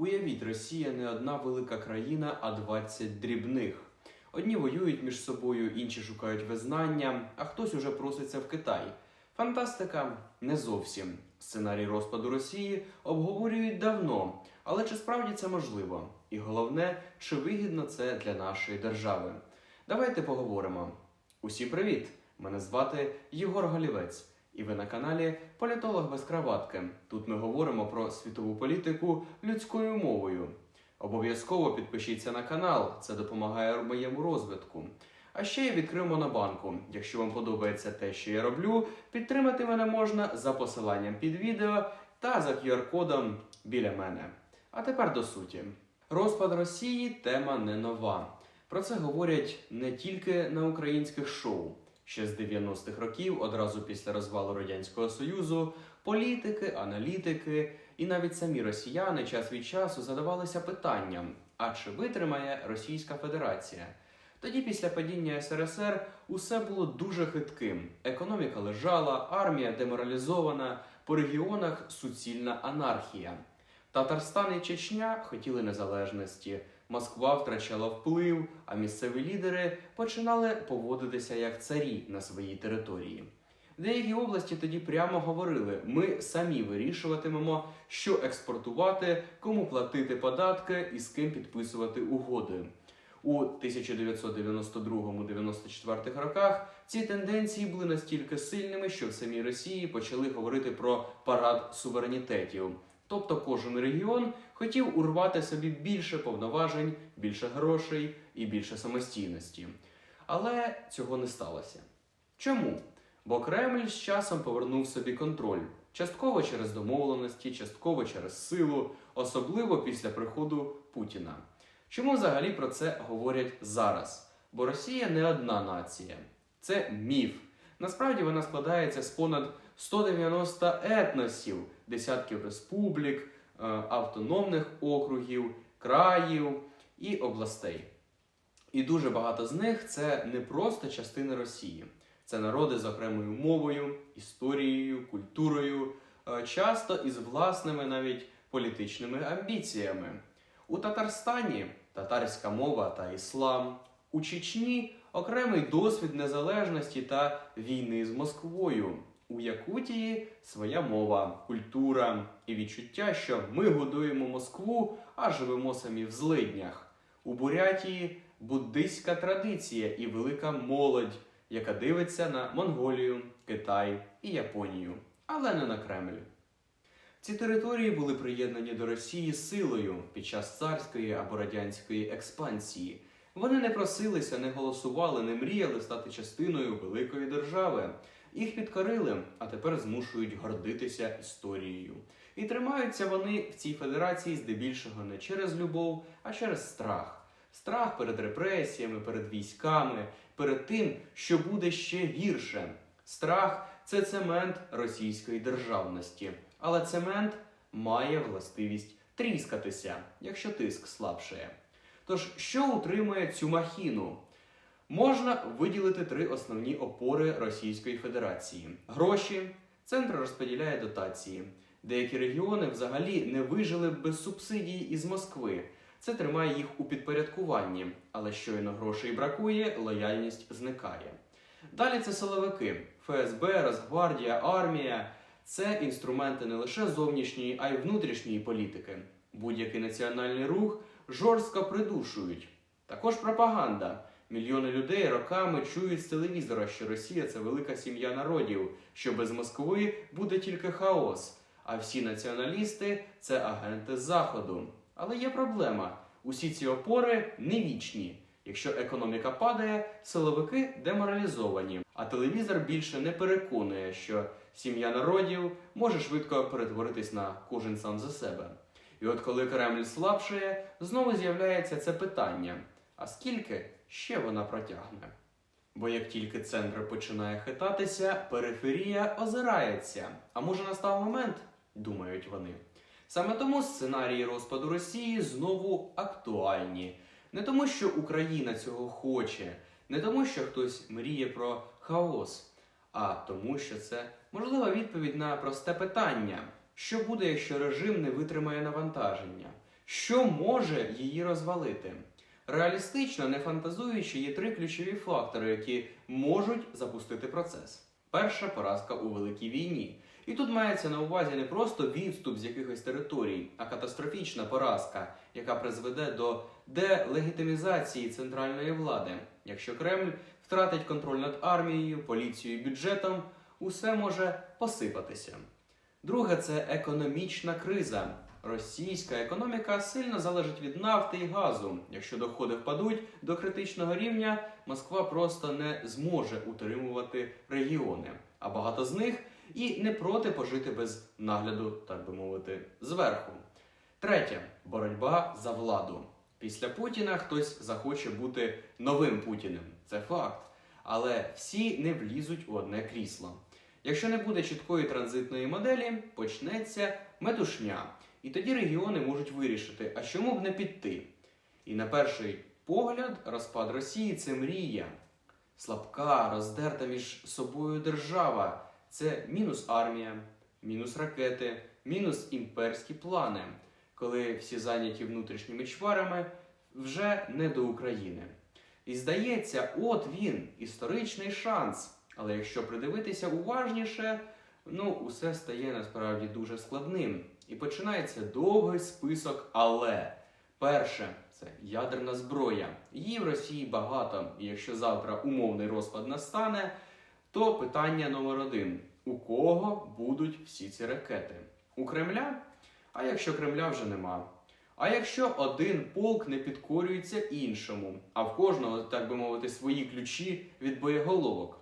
Уявіть, Росія не одна велика країна, а 20 дрібних. Одні воюють між собою, інші шукають визнання, а хтось уже проситься в Китай. Фантастика не зовсім. Сценарій розпаду Росії обговорюють давно, але чи справді це можливо? І головне, чи вигідно це для нашої держави? Давайте поговоримо. Усі привіт! Мене звати Єгор Голівець, і ви на каналі Політолог без краватки. Тут ми говоримо про світову політику людською мовою. Обов'язково підпишіться на канал, це допомагає моєму розвитку. А ще я відкрив монобанку. Якщо вам подобається те, що я роблю, підтримати мене можна за посиланням під відео та за QR-кодом біля мене. А тепер до суті. Розпад Росії тема не нова. Про це говорять не тільки на українських шоу. Ще з 90-х років, одразу після розвалу Радянського Союзу, політики, аналітики і навіть самі росіяни час від часу задавалися питанням: а чи витримає Російська Федерація? Тоді, після падіння СРСР, усе було дуже хитким. Економіка лежала, армія деморалізована, по регіонах суцільна анархія. Татарстан і Чечня хотіли незалежності. Москва втрачала вплив, а місцеві лідери починали поводитися як царі на своїй території. Деякі області тоді прямо говорили: ми самі вирішуватимемо, що експортувати, кому платити податки і з ким підписувати угоди. У 1992-94 роках ці тенденції були настільки сильними, що в самій Росії почали говорити про парад суверенітетів. Тобто кожен регіон хотів урвати собі більше повноважень, більше грошей і більше самостійності. Але цього не сталося. Чому? Бо Кремль з часом повернув собі контроль, частково через домовленості, частково через силу, особливо після приходу Путіна. Чому взагалі про це говорять зараз? Бо Росія не одна нація, це міф. Насправді вона складається з понад 190 етносів, десятків республік, е, автономних округів, країв і областей. І дуже багато з них це не просто частини Росії, це народи з окремою мовою, історією, культурою, е, часто із власними навіть політичними амбіціями. У Татарстані татарська мова та іслам, у Чечні окремий досвід незалежності та війни з Москвою. У Якутії своя мова, культура і відчуття, що ми годуємо Москву, а живемо самі в злиднях. У Бурятії буддийська традиція і велика молодь, яка дивиться на Монголію, Китай і Японію, але не на Кремль. Ці території були приєднані до Росії силою під час царської або радянської експансії. Вони не просилися, не голосували, не мріяли стати частиною великої держави. Їх підкорили, а тепер змушують гордитися історією. І тримаються вони в цій федерації здебільшого не через любов, а через страх. Страх перед репресіями, перед військами, перед тим, що буде ще гірше. Страх це цемент російської державності. Але цемент має властивість тріскатися, якщо тиск слабшає. Тож, що утримує цю махіну? Можна виділити три основні опори Російської Федерації: гроші, центр розподіляє дотації. Деякі регіони взагалі не вижили без субсидій із Москви. Це тримає їх у підпорядкуванні, але щойно грошей бракує, лояльність зникає. Далі це силовики: ФСБ, Росгвардія, армія. Це інструменти не лише зовнішньої, а й внутрішньої політики. Будь-який національний рух жорстко придушують. Також пропаганда. Мільйони людей роками чують з телевізора, що Росія це велика сім'я народів, що без Москви буде тільки хаос. А всі націоналісти це агенти Заходу. Але є проблема: усі ці опори не вічні. Якщо економіка падає, силовики деморалізовані, а телевізор більше не переконує, що сім'я народів може швидко перетворитись на кожен сам за себе. І от коли Кремль слабшає, знову з'являється це питання: а скільки ще вона протягне? Бо як тільки центр починає хитатися, периферія озирається. А може настав момент, думають вони. Саме тому сценарії розпаду Росії знову актуальні. Не тому, що Україна цього хоче, не тому, що хтось мріє про хаос, а тому, що це можлива відповідь на просте питання: що буде, якщо режим не витримає навантаження? Що може її розвалити? Реалістично, не фантазуючи, є три ключові фактори, які можуть запустити процес. Перша поразка у великій війні. І тут мається на увазі не просто відступ з якихось територій, а катастрофічна поразка, яка призведе до делегітимізації центральної влади. Якщо Кремль втратить контроль над армією, поліцією, бюджетом, усе може посипатися. Друге це економічна криза. Російська економіка сильно залежить від нафти і газу. Якщо доходи впадуть до критичного рівня, Москва просто не зможе утримувати регіони, а багато з них і не проти пожити без нагляду, так би мовити, зверху. Третє боротьба за владу. Після Путіна хтось захоче бути новим Путіним. Це факт. Але всі не влізуть у одне крісло. Якщо не буде чіткої транзитної моделі, почнеться метушня. І тоді регіони можуть вирішити, а чому б не піти. І на перший погляд, розпад Росії це мрія. Слабка, роздерта між собою держава. Це мінус армія, мінус ракети, мінус імперські плани, коли всі зайняті внутрішніми чварами вже не до України. І здається, от він, історичний шанс. Але якщо придивитися уважніше, ну усе стає насправді дуже складним. І починається довгий список але. Перше це ядерна зброя. Її в Росії багато, і якщо завтра умовний розпад настане, то питання номер один: у кого будуть всі ці ракети? У Кремля? А якщо Кремля вже нема? А якщо один полк не підкорюється іншому, а в кожного, так би мовити, свої ключі від боєголовок?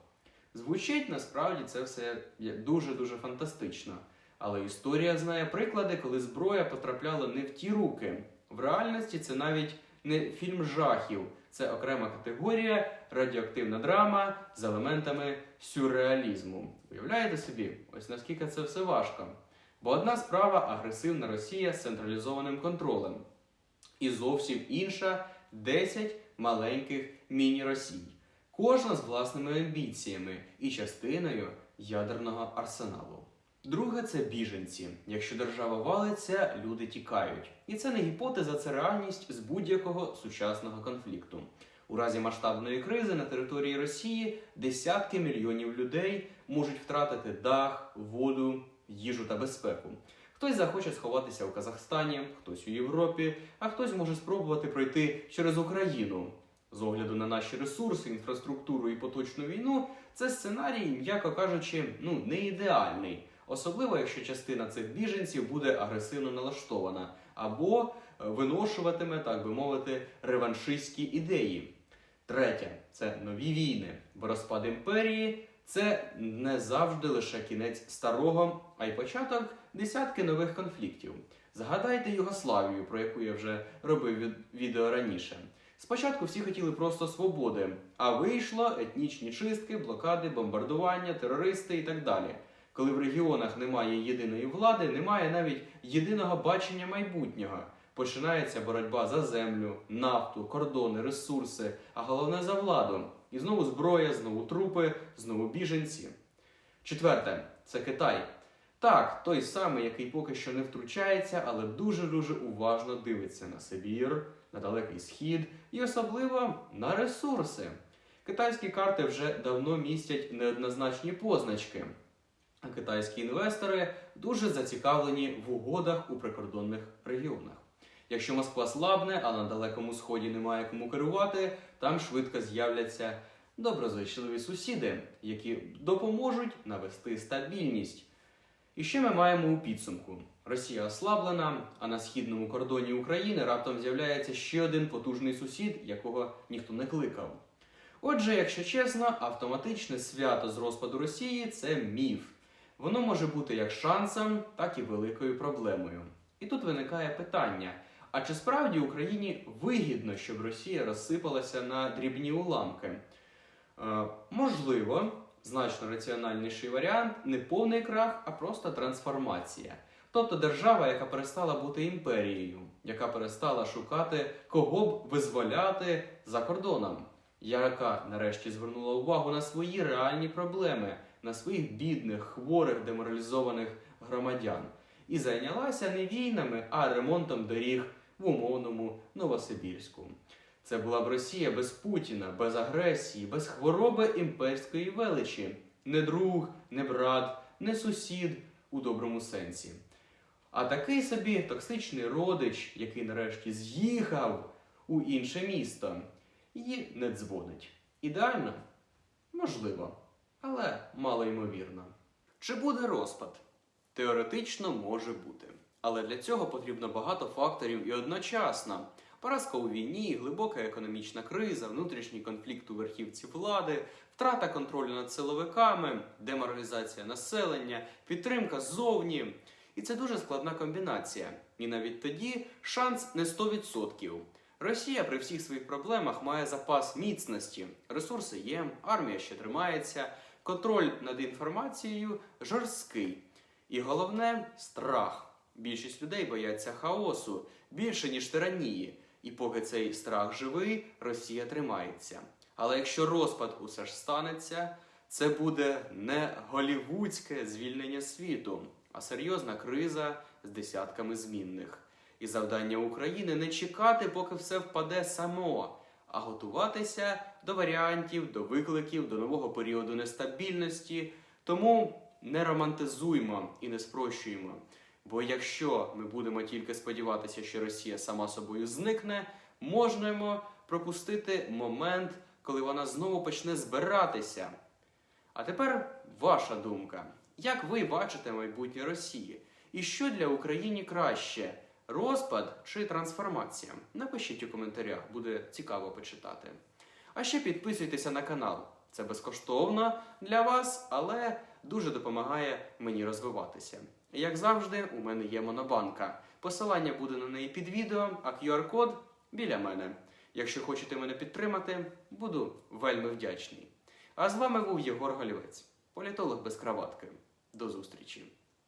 Звучить насправді це все дуже-дуже фантастично. Але історія знає приклади, коли зброя потрапляла не в ті руки. В реальності це навіть не фільм жахів, це окрема категорія, радіоактивна драма з елементами сюрреалізму. Уявляєте собі, ось наскільки це все важко. Бо одна справа агресивна Росія з централізованим контролем, і зовсім інша 10 маленьких міні-Росій, кожна з власними амбіціями і частиною ядерного арсеналу. Друге це біженці. Якщо держава валиться, люди тікають. І це не гіпотеза, це реальність з будь-якого сучасного конфлікту. У разі масштабної кризи на території Росії десятки мільйонів людей можуть втратити дах, воду, їжу та безпеку. Хтось захоче сховатися у Казахстані, хтось у Європі, а хтось може спробувати пройти через Україну. З огляду на наші ресурси, інфраструктуру і поточну війну, це сценарій, м'яко кажучи, ну не ідеальний. Особливо, якщо частина цих біженців буде агресивно налаштована або виношуватиме, так би мовити, реваншистські ідеї. Третє це нові війни, бо розпад імперії це не завжди лише кінець старого, а й початок десятки нових конфліктів. Згадайте Югославію, про яку я вже робив відео раніше. Спочатку всі хотіли просто свободи, а вийшло етнічні чистки, блокади, бомбардування, терористи і так далі. Коли в регіонах немає єдиної влади, немає навіть єдиного бачення майбутнього. Починається боротьба за землю, нафту, кордони, ресурси, а головне за владу. І знову зброя, знову трупи, знову біженці. Четверте це Китай. Так, той самий, який поки що не втручається, але дуже-дуже уважно дивиться на Сибір, на Далекий Схід і особливо на ресурси. Китайські карти вже давно містять неоднозначні позначки. Китайські інвестори дуже зацікавлені в угодах у прикордонних регіонах. Якщо Москва слабне, а на Далекому Сході немає кому керувати, там швидко з'являться доброзичливі сусіди, які допоможуть навести стабільність. І що ми маємо у підсумку? Росія ослаблена, а на східному кордоні України раптом з'являється ще один потужний сусід, якого ніхто не кликав. Отже, якщо чесно, автоматичне свято з розпаду Росії це міф. Воно може бути як шансом, так і великою проблемою. І тут виникає питання: а чи справді Україні вигідно, щоб Росія розсипалася на дрібні уламки? Е, можливо, значно раціональніший варіант не повний крах, а просто трансформація. Тобто держава, яка перестала бути імперією, яка перестала шукати кого б визволяти за кордоном, яка нарешті звернула увагу на свої реальні проблеми, на своїх бідних, хворих, деморалізованих громадян і зайнялася не війнами, а ремонтом доріг в умовному Новосибірську. Це була б Росія без Путіна, без агресії, без хвороби імперської величі, не друг, не брат, не сусід у доброму сенсі. А такий собі токсичний родич, який нарешті з'їхав у інше місто і не дзвонить. Ідеально? Можливо, але мало ймовірно. Чи буде розпад? Теоретично може бути. Але для цього потрібно багато факторів і одночасно. Поразка у війні, глибока економічна криза, внутрішній конфлікт у верхівці влади, втрата контролю над силовиками, деморалізація населення, підтримка ззовні. І це дуже складна комбінація. І навіть тоді шанс не 100%. Росія при всіх своїх проблемах має запас міцності, ресурси є, армія ще тримається, контроль над інформацією жорсткий. І головне страх. Більшість людей бояться хаосу більше, ніж тиранії. І поки цей страх живий, Росія тримається. Але якщо розпад усе ж станеться, це буде не голівудське звільнення світу, а серйозна криза з десятками змінних. І завдання України не чекати, поки все впаде само, а готуватися до варіантів, до викликів, до нового періоду нестабільності. Тому не романтизуймо і не спрощуємо. Бо якщо ми будемо тільки сподіватися, що Росія сама собою зникне, можемо пропустити момент, коли вона знову почне збиратися. А тепер ваша думка. Як ви бачите майбутнє Росії? І що для України краще? Розпад чи трансформація? Напишіть у коментарях, буде цікаво почитати. А ще підписуйтеся на канал. Це безкоштовно для вас, але дуже допомагає мені розвиватися. Як завжди, у мене є монобанка. Посилання буде на неї під відео, а QR-код біля мене. Якщо хочете мене підтримати, буду вельми вдячний. А з вами був Єгор Голівець, політолог без краватки. До зустрічі!